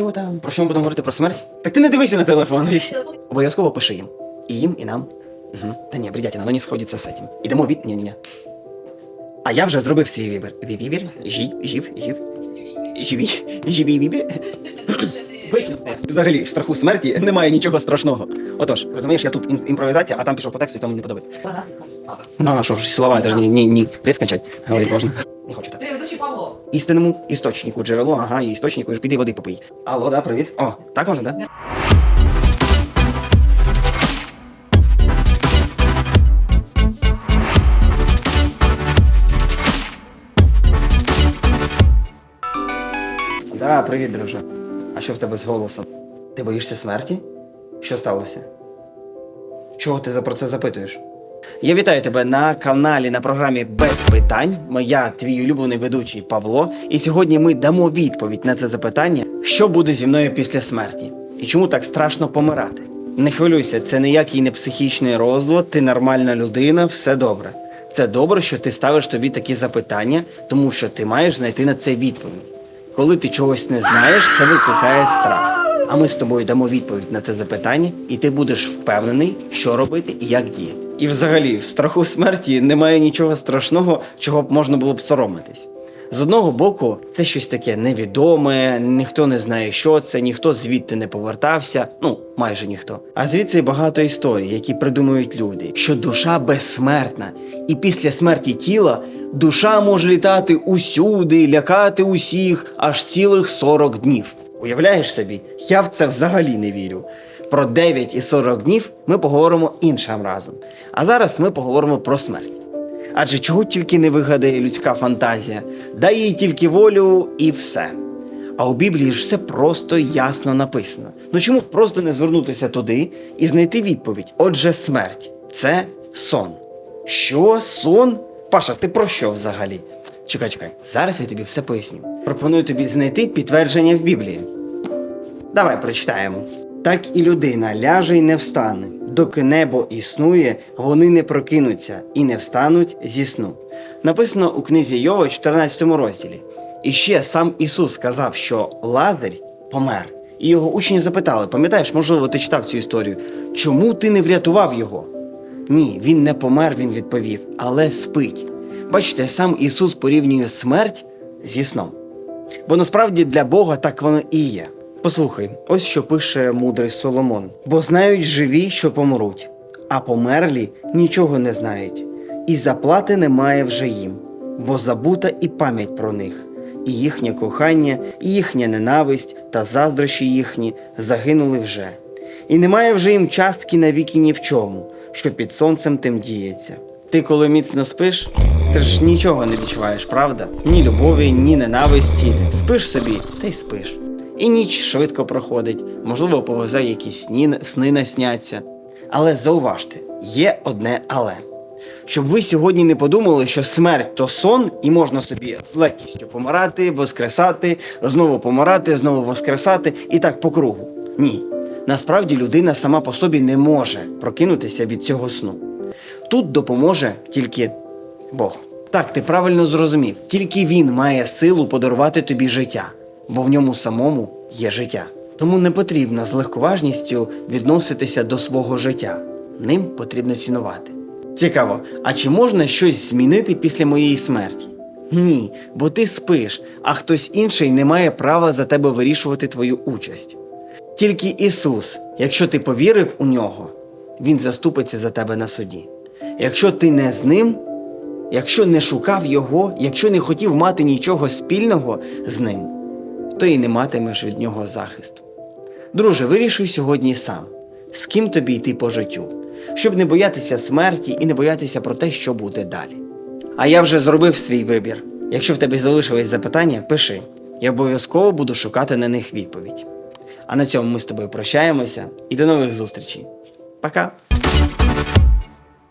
що там? Про що ми будемо говорити про смерть? Так ти не дивися на телефон. Обов'язково пиши їм. І їм, і нам. Угу. Та ні, бредятина, вони сходяться з цим. Ідемо від. Ні, ні, ні. А я вже зробив свій вибір. Ві- Вибір? Жив, жив, жив. Живі, живі вибір. Викиньте. Взагалі, в страху смерті немає нічого страшного. Отож, розумієш, я тут ім- імпровізація, а там пішов по тексту, і тому не подобається. Ну, а що ж, слова, це ж не, не, не прес качать. Говорить можна. Павло. Істинному істочнику, джерело, ага, і істочнику, піди води попий. Алло, да, привіт. О, так можна, да? Да, привіт, друже. А що в тебе з голосом? Ти боїшся смерті? Що сталося? Чого ти за про це запитуєш? Я вітаю тебе на каналі на програмі Без питань. Я твій улюблений ведучий Павло. І сьогодні ми дамо відповідь на це запитання, що буде зі мною після смерті, і чому так страшно помирати. Не хвилюйся, це ніякий не психічний розлад, ти нормальна людина, все добре. Це добре, що ти ставиш тобі такі запитання, тому що ти маєш знайти на це відповідь. Коли ти чогось не знаєш, це викликає страх. А ми з тобою дамо відповідь на це запитання, і ти будеш впевнений, що робити і як діяти. І взагалі, в страху смерті немає нічого страшного, чого б можна було б соромитись. З одного боку, це щось таке невідоме, ніхто не знає, що це, ніхто звідти не повертався, ну майже ніхто. А звідси багато історій, які придумують люди, що душа безсмертна, і після смерті тіла душа може літати усюди, лякати усіх аж цілих 40 днів. Уявляєш собі, я в це взагалі не вірю. Про 9 і 40 днів ми поговоримо іншим разом. А зараз ми поговоримо про смерть. Адже чого тільки не вигадає людська фантазія, дай їй тільки волю і все. А у Біблії ж все просто ясно написано. Ну чому просто не звернутися туди і знайти відповідь? Отже, смерть це сон. Що сон? Паша, ти про що взагалі? Чекай, чекай, зараз я тобі все поясню. Пропоную тобі знайти підтвердження в Біблії. Давай прочитаємо. Так і людина ляже й не встане. Доки небо існує, вони не прокинуться і не встануть зі сну. Написано у книзі Йова, 14 розділі. І ще сам Ісус сказав, що Лазарь помер. І його учні запитали: пам'ятаєш, можливо, ти читав цю історію, чому ти не врятував його? Ні, він не помер, він відповів, але спить. Бачите, сам Ісус порівнює смерть зі сном. Бо насправді для Бога так воно і є. Послухай, ось що пише мудрий Соломон: бо знають живі, що помруть, а померлі нічого не знають, і заплати немає вже їм, бо забута і пам'ять про них, і їхнє кохання, і їхня ненависть та заздрощі їхні загинули вже. І немає вже їм частки навіки ні в чому, що під сонцем тим діється. Ти, коли міцно спиш, ти ж нічого не відчуваєш, правда? Ні любові, ні ненависті. Спиш собі, та й спиш. І ніч швидко проходить, можливо, повезе якісь сни насняться. Але зауважте, є одне але. Щоб ви сьогодні не подумали, що смерть то сон, і можна собі з легкістю помирати, воскресати, знову помирати, знову воскресати і так по кругу. Ні. Насправді людина сама по собі не може прокинутися від цього сну. Тут допоможе тільки Бог. Так, ти правильно зрозумів, тільки він має силу подарувати тобі життя, бо в ньому самому є життя. Тому не потрібно з легковажністю відноситися до свого життя. Ним потрібно цінувати. Цікаво, а чи можна щось змінити після моєї смерті? Ні, бо ти спиш, а хтось інший не має права за тебе вирішувати твою участь. Тільки Ісус, якщо ти повірив у нього, Він заступиться за тебе на суді. Якщо ти не з ним, якщо не шукав Його, якщо не хотів мати нічого спільного з ним, то і не матимеш від нього захисту. Друже, вирішуй сьогодні сам, з ким тобі йти по життю, щоб не боятися смерті і не боятися про те, що буде далі. А я вже зробив свій вибір. Якщо в тебе залишились запитання, пиши. Я обов'язково буду шукати на них відповідь. А на цьому ми з тобою прощаємося і до нових зустрічей. Пока!